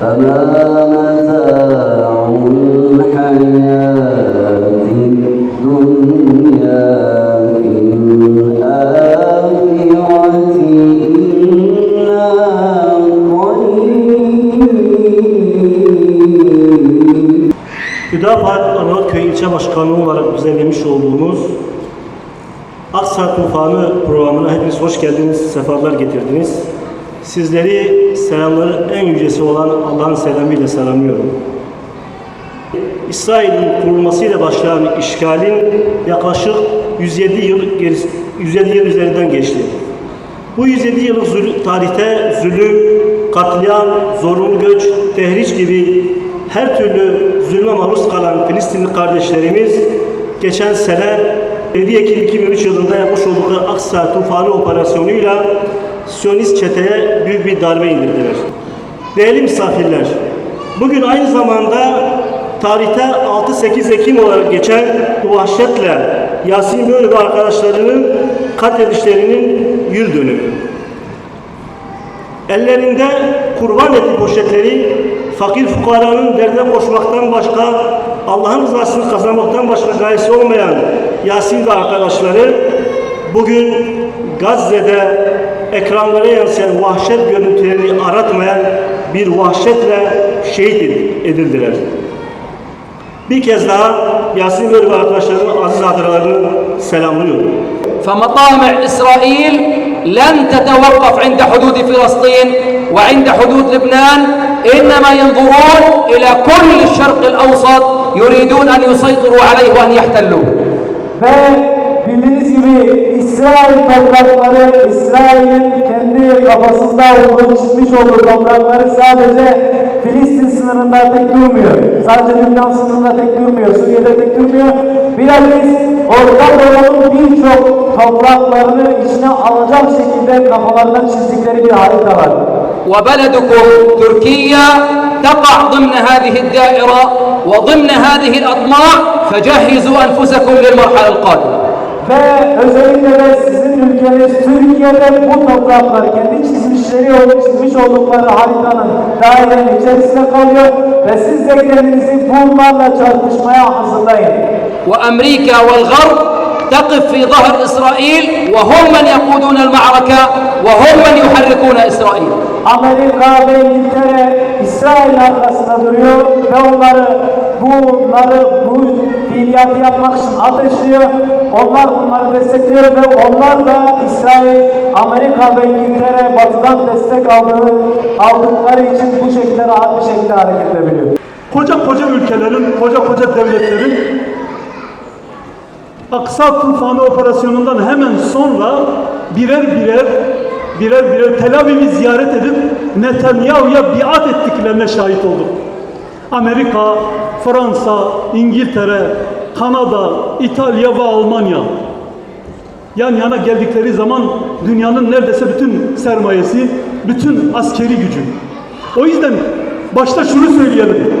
فما متاع الحياة الدنيا في الآخرة إلا قليل Hüdapar Arnavutköy İlçe Başkanlığı olarak düzenlemiş olduğumuz Aksa Tufanı programına hepiniz hoş geldiniz, sefalar getirdiniz. Sizleri selamların en yücesi olan Allah'ın selamıyla selamlıyorum. İsrail'in kurulmasıyla başlayan işgalin yaklaşık 107 yıl gerisi- 107 yıl üzerinden geçti. Bu 107 yıllık tarihte zulüm, katliam, zorunlu göç, tehriş gibi her türlü zulme maruz kalan Filistinli kardeşlerimiz geçen sene 7 Ekim 2003 yılında yapmış oldukları Aksa Tufanı operasyonuyla Siyonist çeteye büyük bir darbe indirdiler. Değerli misafirler, bugün aynı zamanda tarihte 6-8 Ekim olarak geçen bu vahşetle Yasin Bölü ve arkadaşlarının katledişlerinin yıl dönümü. Ellerinde kurban eti poşetleri fakir fukaranın derdine koşmaktan başka Allah'ın rızasını kazanmaktan başka gayesi olmayan Yasin ve arkadaşları bugün Gazze'de ekranlara yansıyan vahşet görüntülerini aratmayan bir vahşetle şehit edildiler. Bir kez daha Yasin Bölü ve arkadaşlarının aziz hatıralarını selamlıyorum. فمطامع إسرائيل لن تتوقف عند حدود فلسطين وعند حدود لبنان إنما ينظرون إلى كل الشرق الأوسط يريدون أن يسيطروا عليه وأن يحتلوه Ve bildiğiniz gibi İsrail toprakları, İsrail'in kendi kafasında olduğu, çizmiş olduğu toprakları sadece Filistin sınırında tek durmuyor. Sadece Lübnan sınırında tek durmuyor, Suriye'de tek durmuyor. Bilakis Orta Doğu'nun birçok topraklarını içine alacak şekilde kafalarından çizdikleri bir harita var. وبلدكم تركيا تقع ضمن هذه الدائرة وضمن هذه الأطماع فجهزوا أنفسكم للمرحلة القادمة Ve özellikle de sizin ülkeniz Türkiye'de bu topraklar kendi çizmişleri olup çizmiş oldukları haritanın dairenin içerisinde kalıyor ve siz de kendinizi bunlarla çarpışmaya hazırlayın. وأمريكا والغرب تقف في ظهر إسرائيل وهم من يقودون المعركة وهم من يحركون إسرائيل Amerika ve İngiltere İsrail arkasında duruyor ve onları bunları bu fiiliyatı yapmak için ateşliyor. Onlar bunları destekliyor ve onlar da İsrail, Amerika ve İngiltere batıdan destek aldığı, aldıkları için bu şekilde rahat bir şekilde hareket edebiliyor. koca koca ülkelerin, koca koca devletlerin Aksa Tufanı operasyonundan hemen sonra birer birer birer birer Tel Aviv'i ziyaret edip Netanyahu'ya biat ettiklerine şahit olduk. Amerika, Fransa, İngiltere, Kanada, İtalya ve Almanya yan yana geldikleri zaman dünyanın neredeyse bütün sermayesi, bütün askeri gücü. O yüzden başta şunu söyleyelim.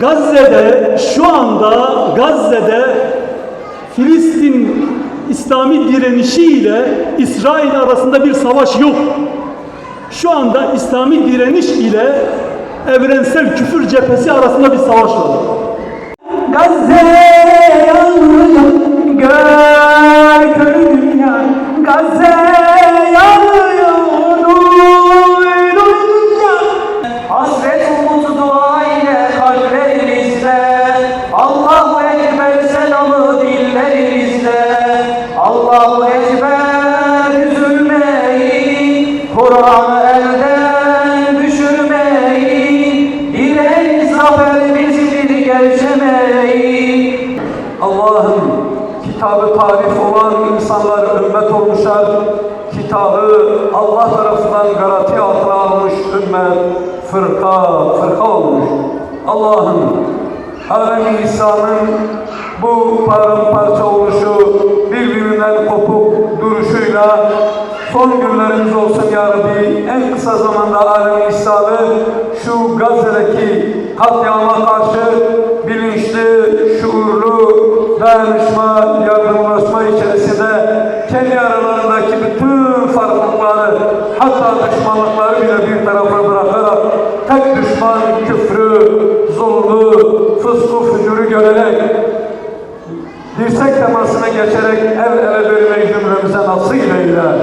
Gazze'de şu anda Gazze'de Filistin İslami direnişi ile İsrail arasında bir savaş yok. Şu anda İslami direniş ile evrensel küfür cephesi arasında bir savaş var. Gazze yanıyor, gör olan insanlar ümmet olmuşlar. Kitabı Allah tarafından garanti altına almış ümmet fırka fırka olmuş. Allah'ım alem İsa'nın bu paramparça oluşu birbirinden kopuk duruşuyla son günlerimiz olsun ya Rabbi. En kısa zamanda alem İsa'lı şu Gazze'deki katliama karşı bilinçli, şuurlu, dayanışma, fısku fücuru görerek, dirsek temasına geçerek el ele vermeyi cümlemize nasip eyler.